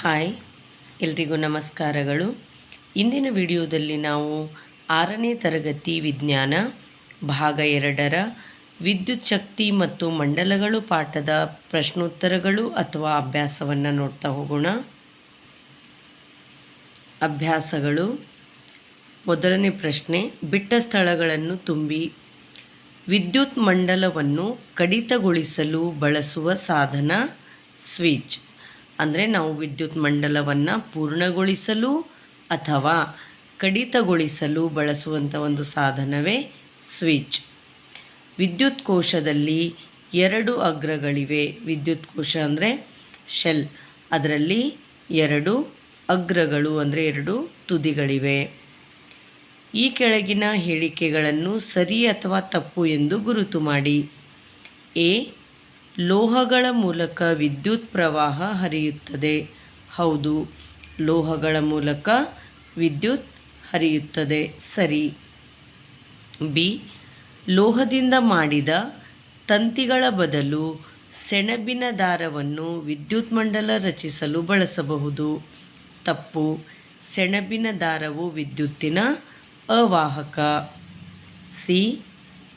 Hi, ಎಲ್ರಿಗೂ ನಮಸ್ಕಾರಗಳು. ಇಂದಿನ ವಿಡಿಯೋದಲ್ಲಿ ನಾವು ಆರನೇ ತರಗತಿ ವಿಜ್ಞಾನ, ಭಾಗ ಎರಡರ ವಿದ್ಯುತ್ ಶಕ್ತಿ ಮತ್ತು ಮಂಡಲಗಳು ಪಾಠದ ಪ್ರಶ್ನೋತ್ತರಗಳು ಅಥವಾ ಅಭ್ಯಾಸವನ್ನು ನೋಡ್ತಾ ಹೋಗೋಣ. ಅಭ್ಯಾಸಗಳು. ಮೊದಲನೇ ಪ್ರಶ್ನೆ, ಬಿಟ್ಟ ಸ್ಥಳಗಳನ್ನು ತುಂಬಿ. ವಿದ್ಯುತ್ ಮಂಡಲವನ್ನು ಕಡಿತಗೊಳಿಸಲು ಬಳಸುವ ಸಾಧನ, ಸ್ವಿಚ್. ಅಂದರೆ ನಾವು ವಿದ್ಯುತ್ ಮಂಡಲವನ್ನು ಪೂರ್ಣಗೊಳಿಸಲು ಅಥವಾ ಕಡಿತಗೊಳಿಸಲು ಬಳಸುವಂಥ ಒಂದು ಸಾಧನವೇ ಸ್ವಿಚ್. ವಿದ್ಯುತ್ ಕೋಶದಲ್ಲಿ ಎರಡು ಅಗ್ರಗಳಿವೆ. ವಿದ್ಯುತ್ ಕೋಶ ಅಂದರೆ ಶೆಲ್. ಅದರಲ್ಲಿ ಎರಡು ಅಗ್ರಗಳು ಅಂದರೆ ಎರಡು ತುದಿಗಳಿವೆ. ಈ ಕೆಳಗಿನ ಹೇಳಿಕೆಗಳನ್ನು ಸರಿ ಅಥವಾ ತಪ್ಪು ಎಂದು ಗುರುತು ಮಾಡಿ. ಎ ಲೋಹಗಳ ಮೂಲಕ ವಿದ್ಯುತ್ ಪ್ರವಾಹ ಹರಿಯುತ್ತದೆ. ಹೌದು, ಲೋಹಗಳ ಮೂಲಕ ವಿದ್ಯುತ್ ಹರಿಯುತ್ತದೆ. ಸರಿ. ಬಿ. ಲೋಹದಿಂದ ಮಾಡಿದ ತಂತಿಗಳ ಬದಲು ಸೆಣಬಿನ ದಾರವನ್ನು ವಿದ್ಯುತ್ ಮಂಡಲ ರಚಿಸಲು ಬಳಸಬಹುದು. ತಪ್ಪು. ಸೆಣಬಿನ ದಾರವು ವಿದ್ಯುತ್ತಿನ ಅವಾಹಕ. ಸಿ.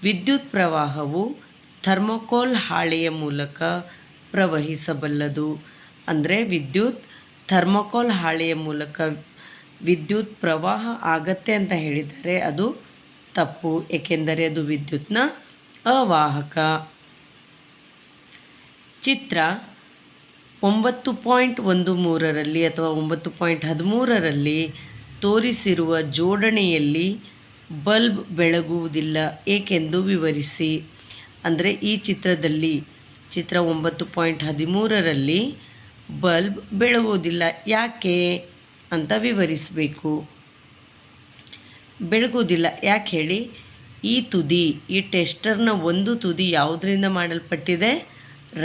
ವಿದ್ಯುತ್ ಪ್ರವಾಹವು ಥರ್ಮೋಕೋಲ್ ಹಾಳೆಯ ಮೂಲಕ ಪ್ರವಹಿಸಬಲ್ಲದು. ಅಂದರೆ ವಿದ್ಯುತ್, ಥರ್ಮೋಕೋಲ್ ಹಾಳೆಯ ಮೂಲಕ ವಿದ್ಯುತ್ ಪ್ರವಾಹ ಆಗತ್ತೆ ಅಂತ ಹೇಳಿದರೆ ಅದು ತಪ್ಪು. ಏಕೆಂದರೆ ಅದು ವಿದ್ಯುತ್ನ ಅವಾಹಕ. ಚಿತ್ರ ಒಂಬತ್ತು ಪಾಯಿಂಟ್ ಒಂದು ಮೂರರಲ್ಲಿ ಅಥವಾ ಒಂಬತ್ತು ಪಾಯಿಂಟ್ ಹದಿಮೂರರಲ್ಲಿ ತೋರಿಸಿರುವ ಜೋಡಣೆಯಲ್ಲಿ ಬಲ್ಬ್ ಬೆಳಗುವುದಿಲ್ಲ. ಏಕೆಂದು ವಿವರಿಸಿ. ಅಂದರೆ ಈ ಚಿತ್ರದಲ್ಲಿ ಚಿತ್ರ ಒಂಬತ್ತು ಪಾಯಿಂಟ್ ಹದಿಮೂರರಲ್ಲಿ ಬಲ್ಬ್ ಬೆಳಗುವುದಿಲ್ಲ. ಯಾಕೆ ಅಂತ ವಿವರಿಸಬೇಕು. ಬೆಳಗುವುದಿಲ್ಲ. ಯಾಕೆ ಹೇಳಿ? ಈ ತುದಿ, ಈ ಟೆಸ್ಟರ್ನ ಒಂದು ತುದಿ ಯಾವುದರಿಂದ ಮಾಡಲ್ಪಟ್ಟಿದೆ?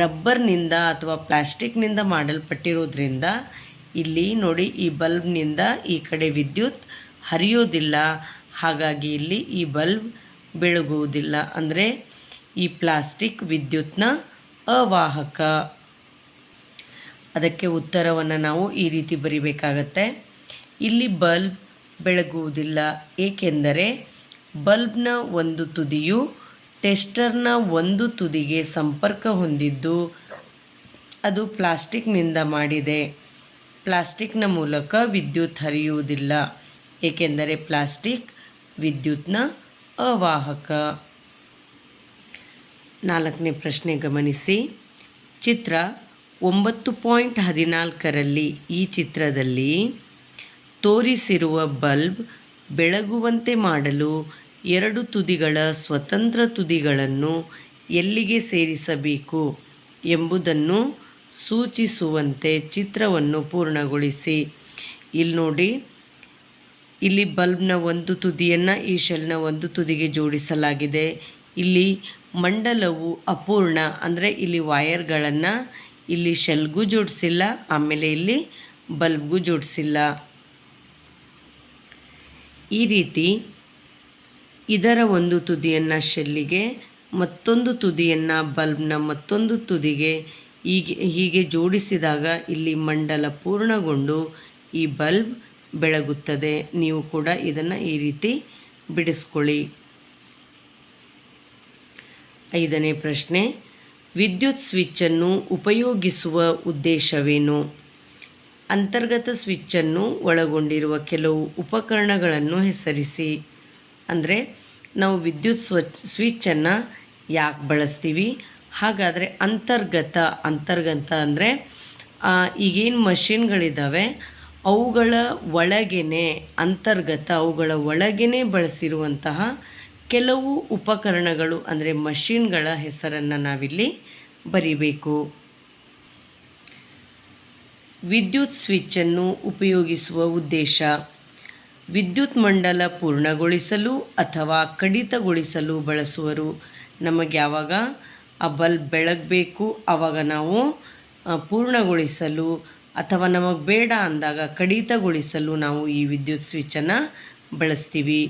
ರಬ್ಬರ್ನಿಂದ ಅಥವಾ ಪ್ಲಾಸ್ಟಿಕ್ನಿಂದ ಮಾಡಲ್ಪಟ್ಟಿರೋದ್ರಿಂದ. ಇಲ್ಲಿ ನೋಡಿ, ಈ ಬಲ್ಬ್ನಿಂದ ಈ ಕಡೆ ವಿದ್ಯುತ್ ಹರಿಯೋದಿಲ್ಲ. ಹಾಗಾಗಿ ಇಲ್ಲಿ ಈ ಬಲ್ಬ್ ಬೆಳಗುವುದಿಲ್ಲ. ಅಂದರೆ ಈ ಪ್ಲಾಸ್ಟಿಕ್ ವಿದ್ಯುತ್ನ ಅವಾಹಕ. ಅದಕ್ಕೆ ಉತ್ತರವನ್ನು ನಾವು ಈ ರೀತಿ ಬರಿಬೇಕಾಗತ್ತೆ. ಇಲ್ಲಿ ಬಲ್ಬ್ ಬೆಳಗುವುದಿಲ್ಲ, ಏಕೆಂದರೆ ಬಲ್ಬ್ನ ಒಂದು ತುದಿಯು ಟೆಸ್ಟರ್ನ ಒಂದು ತುದಿಗೆ ಸಂಪರ್ಕ ಹೊಂದಿದ್ದು ಅದು ಪ್ಲಾಸ್ಟಿಕ್ನಿಂದ ಮಾಡಿದೆ. ಪ್ಲಾಸ್ಟಿಕ್ನ ಮೂಲಕ ವಿದ್ಯುತ್ ಹರಿಯುವುದಿಲ್ಲ, ಏಕೆಂದರೆ ಪ್ಲಾಸ್ಟಿಕ್ ವಿದ್ಯುತ್ನ ಅವಾಹಕ. ನಾಲ್ಕನೇ ಪ್ರಶ್ನೆ ಗಮನಿಸಿ. ಚಿತ್ರ ಒಂಬತ್ತು ಪಾಯಿಂಟ್ ಹದಿನಾಲ್ಕರಲ್ಲಿ ಈ ಚಿತ್ರದಲ್ಲಿ ತೋರಿಸಿರುವ ಬಲ್ಬ್ ಬೆಳಗುವಂತೆ ಮಾಡಲು ಎರಡು ತುದಿಗಳ ಸ್ವತಂತ್ರ ತುದಿಗಳನ್ನು ಎಲ್ಲಿಗೆ ಸೇರಿಸಬೇಕು ಎಂಬುದನ್ನು ಸೂಚಿಸುವಂತೆ ಚಿತ್ರವನ್ನು ಪೂರ್ಣಗೊಳಿಸಿ. ಇಲ್ಲಿ ನೋಡಿ, ಇಲ್ಲಿ ಬಲ್ಬ್ನ ಒಂದು ತುದಿಯನ್ನು ಈ ಶೆಲ್ನ ಒಂದು ತುದಿಗೆ ಜೋಡಿಸಲಾಗಿದೆ. ಇಲ್ಲಿ ಮಂಡಲವು ಅಪೂರ್ಣ. ಅಂದರೆ ಇಲ್ಲಿ ವಯರ್ಗಳನ್ನು ಇಲ್ಲಿ ಶೆಲ್ಗೂ ಜೋಡಿಸಿಲ್ಲ, ಆಮೇಲೆ ಇಲ್ಲಿ ಬಲ್ಬ್ಗೂ ಜೋಡಿಸಿಲ್ಲ. ಈ ರೀತಿ ಇದರ ಒಂದು ತುದಿಯನ್ನು ಶೆಲ್ಲಿಗೆ, ಮತ್ತೊಂದು ತುದಿಯನ್ನು ಬಲ್ಬ್ನ ಮತ್ತೊಂದು ತುದಿಗೆ ಹೀಗೆ ಹೀಗೆ ಜೋಡಿಸಿದಾಗ ಇಲ್ಲಿ ಮಂಡಲ ಪೂರ್ಣಗೊಂಡು ಈ ಬಲ್ಬ್ ಬೆಳಗುತ್ತದೆ. ನೀವು ಕೂಡ ಇದನ್ನು ಈ ರೀತಿ ಬಿಡಿಸ್ಕೊಳ್ಳಿ. ಐದನೇ ಪ್ರಶ್ನೆ, ವಿದ್ಯುತ್ ಸ್ವಿಚ್ಚನ್ನು ಉಪಯೋಗಿಸುವ ಉದ್ದೇಶವೇನು? ಅಂತರ್ಗತ ಸ್ವಿಚ್ಚನ್ನು ಒಳಗೊಂಡಿರುವ ಕೆಲವು ಉಪಕರಣಗಳನ್ನು ಹೆಸರಿಸಿ. ಅಂದರೆ, ನಾವು ವಿದ್ಯುತ್ ಸ್ವಚ್, ಸ್ವಿಚ್ಚನ್ನು ಯಾಕೆ ಬಳಸ್ತೀವಿ? ಹಾಗಾದರೆ ಅಂತರ್ಗತ ಅಂತರ್ಗತ ಅಂದರೆ ಈಗೇನು ಮಷಿನ್ಗಳಿದ್ದಾವೆ ಅವುಗಳ ಒಳಗೇನೆ, ಅಂತರ್ಗತ ಅವುಗಳ ಒಳಗೇನೆ ಬಳಸಿರುವಂತಹ ಕೆಲವು ಉಪಕರಣಗಳು ಅಂದರೆ ಮಷಿನ್ಗಳ ಹೆಸರನ್ನು ನಾವಿಲ್ಲಿ ಬರಿಬೇಕು. ವಿದ್ಯುತ್ ಸ್ವಿಚ್ಚನ್ನು ಉಪಯೋಗಿಸುವ ಉದ್ದೇಶ, ವಿದ್ಯುತ್ ಮಂಡಲ ಪೂರ್ಣಗೊಳಿಸಲು ಅಥವಾ ಕಡಿತಗೊಳಿಸಲು ಬಳಸುವರು. ನಮಗೆ ಯಾವಾಗ ಆ ಬಲ್ಬ್ ಬೆಳಗಬೇಕು ಆವಾಗ ನಾವು ಪೂರ್ಣಗೊಳಿಸಲು ಅಥವಾ ನಮಗೆ ಬೇಡ ಅಂದಾಗ ಕಡಿತಗೊಳಿಸಲು ನಾವು ಈ ವಿದ್ಯುತ್ ಸ್ವಿಚ್ಚನ್ನು ಬಳಸ್ತೀವಿ.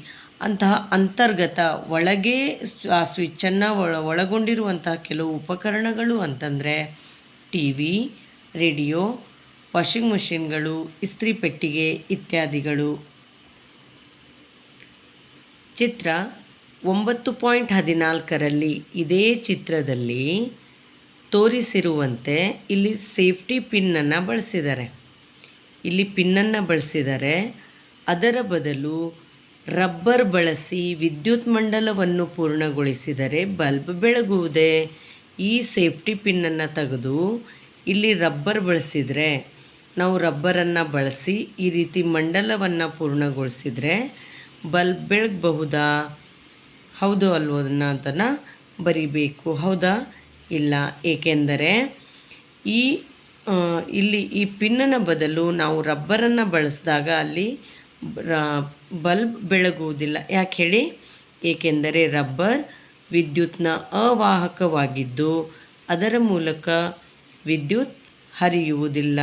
ಅಂತಹ ಅಂತರ್ಗತ ಒಳಗೆ ಆ ಸ್ವಿಚ್ಚನ್ನು ಒಳ ಒಳಗೊಂಡಿರುವಂತಹ ಕೆಲವು ಉಪಕರಣಗಳು ಅಂತಂದರೆ ಟಿ ವಿ, ರೇಡಿಯೋ, ವಾಷಿಂಗ್ ಮಷಿನ್ಗಳು, ಇಸ್ತ್ರಿ ಪೆಟ್ಟಿಗೆ ಇತ್ಯಾದಿಗಳು. ಚಿತ್ರ ಒಂಬತ್ತು ಪಾಯಿಂಟ್ ಹದಿನಾಲ್ಕರಲ್ಲಿ ಇದೇ ಚಿತ್ರದಲ್ಲಿ ತೋರಿಸಿರುವಂತೆ ಇಲ್ಲಿ ಸೇಫ್ಟಿ ಪಿನ್ನನ್ನು ಬಳಸಿದ್ದಾರೆ. ಇಲ್ಲಿ ಪಿನ್ನನ್ನು ಬಳಸಿದ್ದಾರೆ. ಅದರ ಬದಲು ರಬ್ಬರ್ ಬಳಸಿ ವಿದ್ಯುತ್ ಮಂಡಲವನ್ನು ಪೂರ್ಣಗೊಳಿಸಿದರೆ ಬಲ್ಬ್ ಬೆಳಗುವುದೇ? ಈ ಸೇಫ್ಟಿ ಪಿನ್ನನ್ನು ತೆಗೆದು ಇಲ್ಲಿ ರಬ್ಬರ್ ಬಳಸಿದರೆ, ನಾವು ರಬ್ಬರನ್ನು ಬಳಸಿ ಈ ರೀತಿ ಮಂಡಲವನ್ನು ಪೂರ್ಣಗೊಳಿಸಿದರೆ ಬಲ್ಬ್ ಬೆಳಗಬಹುದಾ? ಹೌದು ಅಲ್ವೋ ಅನ್ನೋದನ್ನು ಬರಿಬೇಕು. ಹೌದಾ? ಇಲ್ಲ. ಏಕೆಂದರೆ ಈ ಇಲ್ಲಿ ಈ ಪಿನ್ನನ ಬದಲು ನಾವು ರಬ್ಬರನ್ನು ಬಳಸಿದಾಗ ಅಲ್ಲಿ ಬಲ್ಬ್ ಬೆಳಗುವುದಿಲ್ಲ. ಯಾಕೆ ಹೇಳಿ? ಏಕೆಂದರೆ ರಬ್ಬರ್ ವಿದ್ಯುತ್ನ ಅವಾಹಕವಾಗಿದ್ದು ಅದರ ಮೂಲಕ ವಿದ್ಯುತ್ ಹರಿಯುವುದಿಲ್ಲ.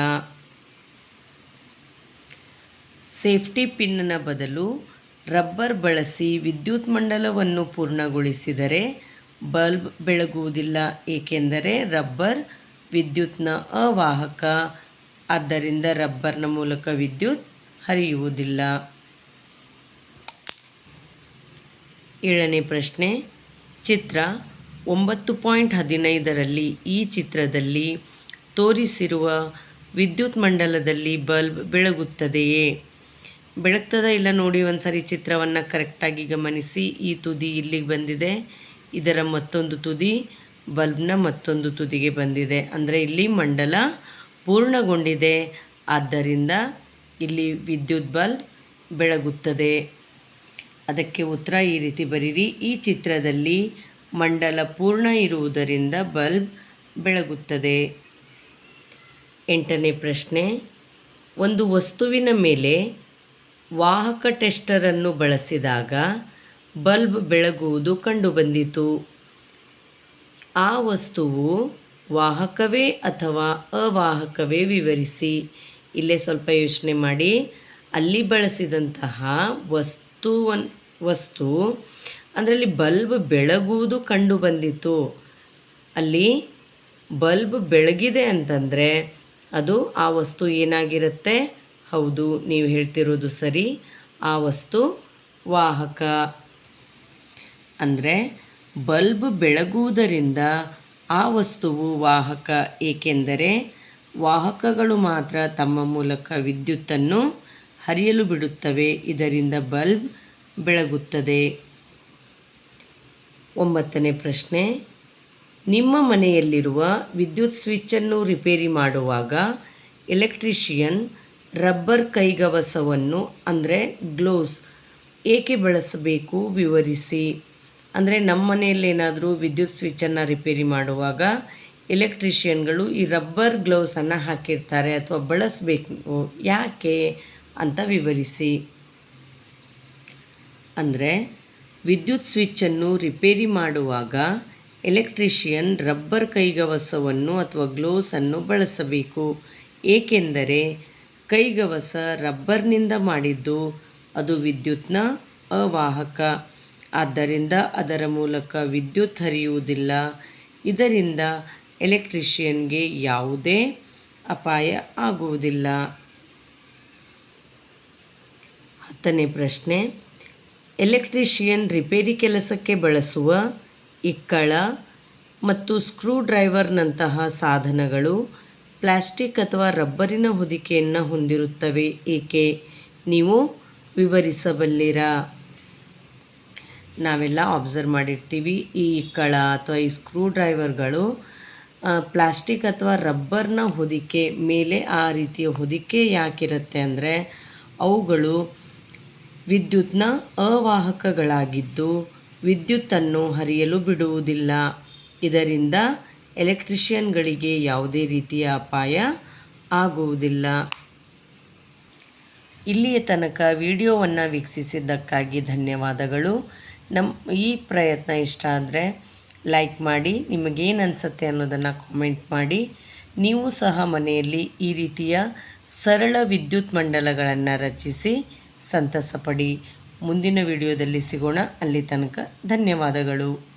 ಸೇಫ್ಟಿ ಪಿನ್ನ ಬದಲು ರಬ್ಬರ್ ಬಳಸಿ ವಿದ್ಯುತ್ ಮಂಡಲವನ್ನು ಪೂರ್ಣಗೊಳಿಸಿದರೆ ಬಲ್ಬ್ ಬೆಳಗುವುದಿಲ್ಲ. ಏಕೆಂದರೆ ರಬ್ಬರ್ ವಿದ್ಯುತ್ನ ಅವಾಹಕ. ಆದ್ದರಿಂದ ರಬ್ಬರ್ನ ಮೂಲಕ ವಿದ್ಯುತ್ ಹರಿಯುವುದಿಲ್ಲ. ಏಳನೇ ಪ್ರಶ್ನೆ. ಚಿತ್ರ ಒಂಬತ್ತು ಪಾಯಿಂಟ್ ಹದಿನೈದರಲ್ಲಿ ಈ ಚಿತ್ರದಲ್ಲಿ ತೋರಿಸಿರುವ ವಿದ್ಯುತ್ ಮಂಡಲದಲ್ಲಿ ಬಲ್ಬ್ ಬೆಳಗುತ್ತದೆಯೇ? ಬೆಳಗ್ತದ ಇಲ್ಲ ನೋಡಿ ಒಂದ್ಸರಿ ಚಿತ್ರವನ್ನು ಕರೆಕ್ಟಾಗಿ ಗಮನಿಸಿ. ಈ ತುದಿ ಇಲ್ಲಿಗೆ ಬಂದಿದೆ. ಇದರ ಮತ್ತೊಂದು ತುದಿ ಬಲ್ಬ್ನ ಮತ್ತೊಂದು ತುದಿಗೆ ಬಂದಿದೆ. ಅಂದರೆ ಇಲ್ಲಿ ಮಂಡಲ ಪೂರ್ಣಗೊಂಡಿದೆ. ಆದ್ದರಿಂದ ಇಲ್ಲಿ ವಿದ್ಯುತ್ ಬಲ್ಬ್ ಬೆಳಗುತ್ತದೆ. ಅದಕ್ಕೆ ಉತ್ತರ ಈ ರೀತಿ ಬರೀರಿ. ಈ ಚಿತ್ರದಲ್ಲಿ ಮಂಡಲ ಪೂರ್ಣ ಇರುವುದರಿಂದ ಬಲ್ಬ್ ಬೆಳಗುತ್ತದೆ. ಎಂಟನೇ ಪ್ರಶ್ನೆ. ಒಂದು ವಸ್ತುವಿನ ಮೇಲೆ ವಾಹಕ ಟೆಸ್ಟರನ್ನು ಬಳಸಿದಾಗ ಬಲ್ಬ್ ಬೆಳಗುವುದು ಕಂಡುಬಂದಿತು. ಆ ವಸ್ತುವು ವಾಹಕವೇ ಅಥವಾ ಅವಾಹಕವೇ ವಿವರಿಸಿ. ಇಲ್ಲೇ ಸ್ವಲ್ಪ ಯೋಚನೆ ಮಾಡಿ. ಅಲ್ಲಿ ಬಳಸಿದಂತಹ ವಸ್ತುವನ್ ವಸ್ತು, ಅದರಲ್ಲಿ ಬಲ್ಬ್ ಬೆಳಗುವುದು ಕಂಡು ಬಂದಿತು ಅಲ್ಲಿ ಬಲ್ಬ್ ಬೆಳಗಿದೆ ಅಂತಂದರೆ ಅದು ಆ ವಸ್ತು ಏನಾಗಿರುತ್ತೆ? ಹೌದು, ನೀವು ಹೇಳ್ತಿರೋದು ಸರಿ. ಆ ವಸ್ತು ವಾಹಕ. ಅಂದರೆ ಬಲ್ಬ್ ಬೆಳಗುವುದರಿಂದ ಆ ವಸ್ತುವು ವಾಹಕ. ಏಕೆಂದರೆ ವಾಹಕಗಳು ಮಾತ್ರ ತಮ್ಮ ಮೂಲಕ ವಿದ್ಯುತ್ತನ್ನು ಹರಿಯಲು ಬಿಡುತ್ತವೆ. ಇದರಿಂದ ಬಲ್ಬ್ ಬೆಳಗುತ್ತದೆ. ಒಂಬತ್ತನೇ ಪ್ರಶ್ನೆ. ನಿಮ್ಮ ಮನೆಯಲ್ಲಿರುವ ವಿದ್ಯುತ್ ಸ್ವಿಚ್ಚನ್ನು ರಿಪೇರಿ ಮಾಡುವಾಗ ಎಲೆಕ್ಟ್ರಿಷಿಯನ್ ರಬ್ಬರ್ ಕೈಗವಸವನ್ನು, ಅಂದರೆ ಗ್ಲೋವ್ಸ್ ಏಕೆ ಬಳಸಬೇಕು ವಿವರಿಸಿ. ಅಂದರೆ ನಮ್ಮ ಮನೆಯಲ್ಲೇನಾದರೂ ವಿದ್ಯುತ್ ಸ್ವಿಚ್ಚನ್ನು ರಿಪೇರಿ ಮಾಡುವಾಗ ಎಲೆಕ್ಟ್ರಿಷಿಯನ್ಗಳು ಈ ರಬ್ಬರ್ ಗ್ಲೌಸನ್ನು ಹಾಕಿರ್ತಾರೆ ಅಥವಾ ಬಳಸಬೇಕು. ಯಾಕೆ ಅಂತ ವಿವರಿಸಿ. ಅಂದರೆ ವಿದ್ಯುತ್ ಸ್ವಿಚ್ಚನ್ನು ರಿಪೇರಿ ಮಾಡುವಾಗ ಎಲೆಕ್ಟ್ರಿಷಿಯನ್ ರಬ್ಬರ್ ಕೈಗವಸವನ್ನು ಅಥವಾ ಗ್ಲೋವ್ಸನ್ನು ಬಳಸಬೇಕು. ಏಕೆಂದರೆ ಕೈಗವಸ ರಬ್ಬರ್ನಿಂದ ಮಾಡಿದ್ದು ಅದು ವಿದ್ಯುತ್ನ ಅವಾಹಕ. ಆದ್ದರಿಂದ ಅದರ ಮೂಲಕ ವಿದ್ಯುತ್ ಹರಿಯುವುದಿಲ್ಲ. ಇದರಿಂದ ಎಲೆಕ್ಟ್ರಿಷಿಯನ್ಗೆ ಯಾವುದೇ ಅಪಾಯ ಆಗುವುದಿಲ್ಲ. ಹತ್ತನೇ ಪ್ರಶ್ನೆ. ಎಲೆಕ್ಟ್ರಿಷಿಯನ್ ರಿಪೇರಿ ಕೆಲಸಕ್ಕೆ ಬಳಸುವ ಇಕ್ಕಳ ಮತ್ತು ಸ್ಕ್ರೂ ಡ್ರೈವರ್ನಂತಹ ಸಾಧನಗಳು ಪ್ಲಾಸ್ಟಿಕ್ ಅಥವಾ ರಬ್ಬರಿನ ಹೊದಿಕೆಯನ್ನು ಹೊಂದಿರುತ್ತವೆ, ಏಕೆ? ನೀವು ವಿವರಿಸಬಲ್ಲಿರಾ? ನಾವೆಲ್ಲ ಅಬ್ಸರ್ವ್ ಮಾಡಿರ್ತೀವಿ, ಈ ಇಕ್ಕಳ ಅಥವಾ ಈ ಸ್ಕ್ರೂ ಡ್ರೈವರ್ಗಳು ಪ್ಲಾಸ್ಟಿಕ್ ಅಥವಾ ರಬ್ಬರ್ನ ಹೊದಿಕೆ ಮೇಲೆ ಆ ರೀತಿಯ ಹೊದಿಕೆ ಯಾಕಿರುತ್ತೆ ಅಂದರೆ ಅವುಗಳು ವಿದ್ಯುತ್ನ ಅವಾಹಕಗಳಾಗಿದ್ದು ವಿದ್ಯುತ್ತನ್ನು ಹರಿಯಲು ಬಿಡುವುದಿಲ್ಲ. ಇದರಿಂದ ಎಲೆಕ್ಟ್ರಿಷಿಯನ್ಗಳಿಗೆ ಯಾವುದೇ ರೀತಿಯ ಅಪಾಯ ಆಗುವುದಿಲ್ಲ. ಇಲ್ಲಿಯ ತನಕ ವಿಡಿಯೋವನ್ನು ವೀಕ್ಷಿಸಿದ್ದಕ್ಕಾಗಿ ಧನ್ಯವಾದಗಳು. ನಮ್ಮ ಈ ಪ್ರಯತ್ನ ಇಷ್ಟ ಆದರೆ ಲೈಕ್ ಮಾಡಿ, ನಿಮಗೇನು ಅನಿಸುತ್ತೆ ಅನ್ನೋದನ್ನು ಕಾಮೆಂಟ್ ಮಾಡಿ. ನೀವು ಸಹ ಮನೆಯಲ್ಲಿ ಈ ರೀತಿಯ ಸರಳ ವಿದ್ಯುತ್ ಮಂಡಲಗಳನ್ನು ರಚಿಸಿ ಸಂತಸಪಡಿ ಮುಂದಿನ ವಿಡಿಯೋದಲ್ಲಿ ಸಿಗೋಣ. ಅಲ್ಲಿ ತನಕ ಧನ್ಯವಾದಗಳು.